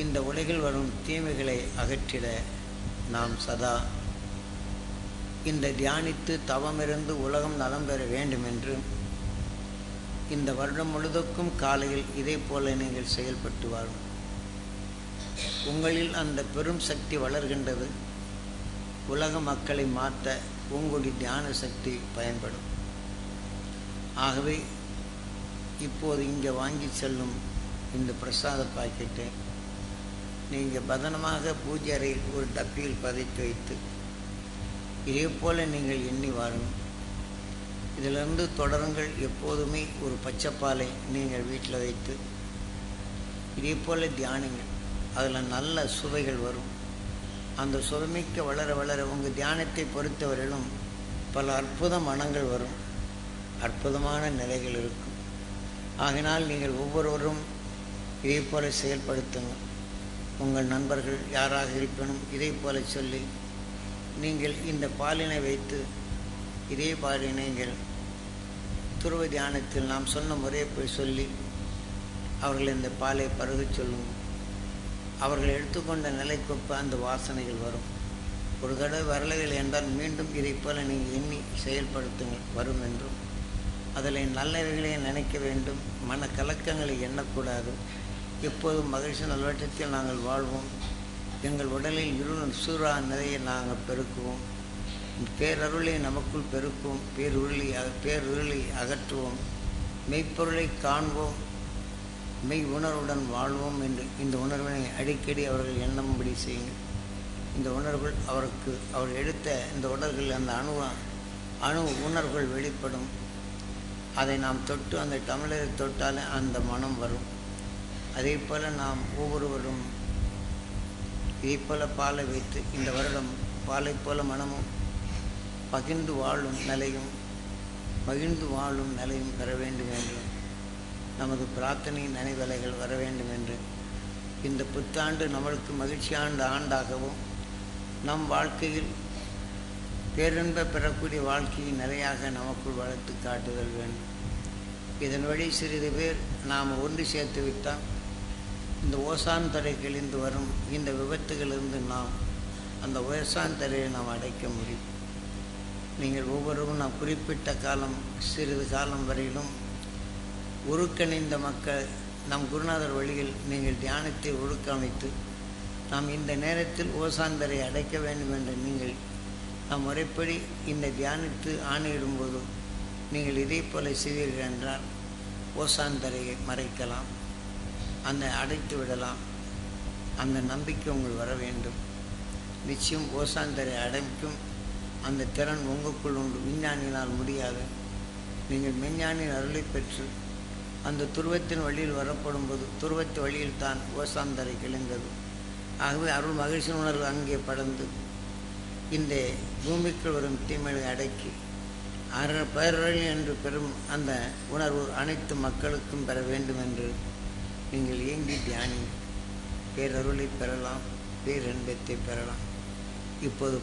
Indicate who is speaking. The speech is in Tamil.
Speaker 1: இந்த உலகில் வரும் தீமைகளை அகற்றிட நாம் சதா இந்த தியானித்து தவமிருந்து உலகம் நலம் பெற வேண்டும் என்று இந்த வருடம் முழுதுக்கும் காலையில் இதே போல நீங்கள் செயல்பட்டு வாழும் உங்களில் அந்த பெரும் சக்தி வளர்கின்றது. உலக மக்களை மாற்ற உங்களுடைய தியான சக்தி பயன்படும். ஆகவே இப்போது இங்கே வாங்கி செல்லும் இந்த பிரசாத பாக்கெட்டை நீங்கள் பதனமாக பூஜை அறையில் ஒரு டப்பியில் பதைத்து வைத்து இதே போல் நீங்கள் எண்ணி வாருங்கள் இதிலிருந்து தொடருங்கள். எப்போதுமே ஒரு பச்சைப்பாலை நீங்கள் வீட்டில் வைத்து இதே போல் தியானங்கள். அதில் நல்ல சுவைகள் வரும். அந்த சுவைமிக்க வளர வளர உங்கள் தியானத்தை பொறுத்தவரையிலும் பல அற்புத மனங்கள் வரும். அற்புதமான நிலைகள் இருக்கும். ஆகினால் நீங்கள் ஒவ்வொருவரும் இதே போல செயல்படுத்துங்கள். உங்கள் நண்பர்கள் யாராக இருப்பினும் இதே போல சொல்லி நீங்கள் இந்த பாலினை வைத்து இதே பாலினை நீங்கள் துருவ தியானத்தில் நாம் சொன்ன முறையை போய் சொல்லி அவர்கள் இந்த பாலை பருகச் சொல்லும் அவர்கள் எடுத்துக்கொண்ட நிலைக்கொப்ப அந்த வாசனைகள் வரும். ஒரு தடவை வரலைகள் என்றால் மீண்டும் இதை போல நீங்கள் எண்ணி செயல்படுத்துங்கள் வரும் என்றும். அதில் நல்லவைகளை நினைக்க வேண்டும் மன கலக்கங்களை எண்ணக்கூடாது. எப்போதும் மகிழ்ச்சி நல்வட்டத்தில் நாங்கள் வாழ்வோம். எங்கள் உடலில் இருள் சூறா நிறைய நாங்கள் பெருக்குவோம். பேரருளை நமக்குள் பெருக்குவோம் அக பேருருளை அகற்றுவோம். மெய்ப்பொருளை காண்போம். மெய் உணர்வுடன் வாழ்வோம் என்று இந்த உணர்வினை அடிக்கடி அவர்கள் எண்ணம்படி செய்யுங்கள் இந்த உணர்வுகள் அவருக்கு அவர் எடுத்த இந்த உணர்வுகள் அந்த அணு அணு உணர்வுகள் வெளிப்படும். அதை நாம் தொட்டு அந்த தமிழரை தொட்டாலே அந்த மனம் வரும். அதே போல் நாம் ஒவ்வொருவரும் இதே போல பாலை வைத்து இந்த வருடம் பாலை போல மனமும் பகிர்ந்து வாழும் நிலையும் மகிழ்ந்து வாழும் நிலையும் பெற வேண்டும் என்று நமது பிரார்த்தனை நினைவலைகள் வர வேண்டும் என்று இந்த புத்தாண்டு நம்மளுக்கு மகிழ்ச்சியான ஆண்டாகவும் நம் வாழ்க்கையில் பேரின்ப பெறக்கூடிய வாழ்க்கையை நிறையாக நமக்குள் வளர்த்து காட்டுதல் வேண்டும். இதன் வழி சிறிது பேர் நாம் ஒன்று சேர்த்து விட்டால் இந்த ஓசான் தரை கிழிந்து வரும் இந்த விபத்துகளிலிருந்து நாம் அந்த ஓசான் தரையை நாம் அடைக்க முடியும். நீங்கள் ஒவ்வொருவரும் நாம் குறிப்பிட்ட காலம் சிறிது காலம் வரையிலும் உருக்கணிந்த மக்கள் நம் குருநாதர் வழியில் நீங்கள் தியானத்தை ஒழுக்கமைத்து நாம் இந்த நேரத்தில் ஓசாந்தரை அடைக்க வேண்டும் என்று நீங்கள் நாம் முறைப்படி இந்த தியானித்து ஆணையிடும்போது நீங்கள் இதே போல செய்வீர்கள் என்றால் ஓசாந்தரையை மறைக்கலாம் அந்த அடைத்து விடலாம். அந்த நம்பிக்கை உங்கள் வர வேண்டும். நிச்சயம் ஓசாந்தரை அடைக்கும் அந்த திறன் உங்களுக்குள் உண்டு. விஞ்ஞானியினால் முடியாது. நீங்கள் விஞ்ஞானியின் அருளை பெற்று அந்த துருவத்தின் வழியில் வரப்படும் போது துருவத்து வழியில் தான் ஓசாந்தரை கிழிந்தது ஆகவே அருள் மகிழ்ச்சி உணர்வு அங்கே படர்ந்து இந்த பூமிக்குள் வரும் தீமையை அடக்கி அற பேரழி என்று பெறும் அந்த உணர்வு அனைத்து மக்களுக்கும் பெற வேண்டும் என்று நீங்கள் இயங்கி தியானி. பேரருளை பெறலாம் பேரன்பத்தை பெறலாம். இப்போது